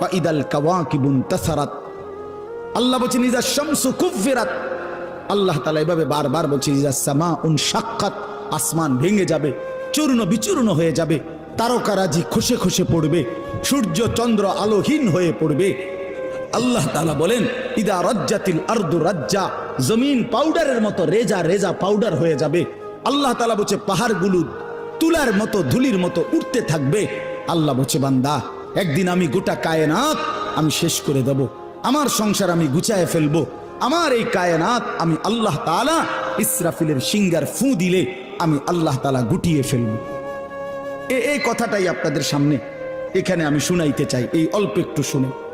বা ইদাল কাওয়াকিবুন তাসারাত। আল্লাহ বলছেন ইজা আল্লাহ তালা এভাবে বারবার বলছে ইজা সাক্ষাৎ আসমান ভেঙে যাবে, চূর্ণ বিচূর্ণ হয়ে যাবে, তারকারাজি খসে খসে পড়বে, সূর্য চন্দ্র আলোহীন হয়ে পড়বে। আল্লাহ তালা বলেন, ইদা রজ্জাতিল আর্দু রাজ্জা। জমিন পাউডারের মতো রেজা রেজা পাউডার হয়ে যাবে। আল্লাহ তালা বলছে, পাহাড়গুলো তুলার মতো, ধুলির মতো উঠতে থাকবে। আল্লাহ বলছে, বান্দা একদিন আমি গোটা কায়নাত আমি শেষ করে দেব। আমার সংসার আমি গুছায় ফেলব। আমার এই কায়নাত আমি আল্লাহ তালা ইসরাফিলের সিঙ্গার ফু দিলে আমি আল্লাহ তালা গুটিয়ে ফেলব। এই কথাটাই আপনাদের সামনে এখানে আমি শুনাইতে চাই, এই অল্প একটু শুনে।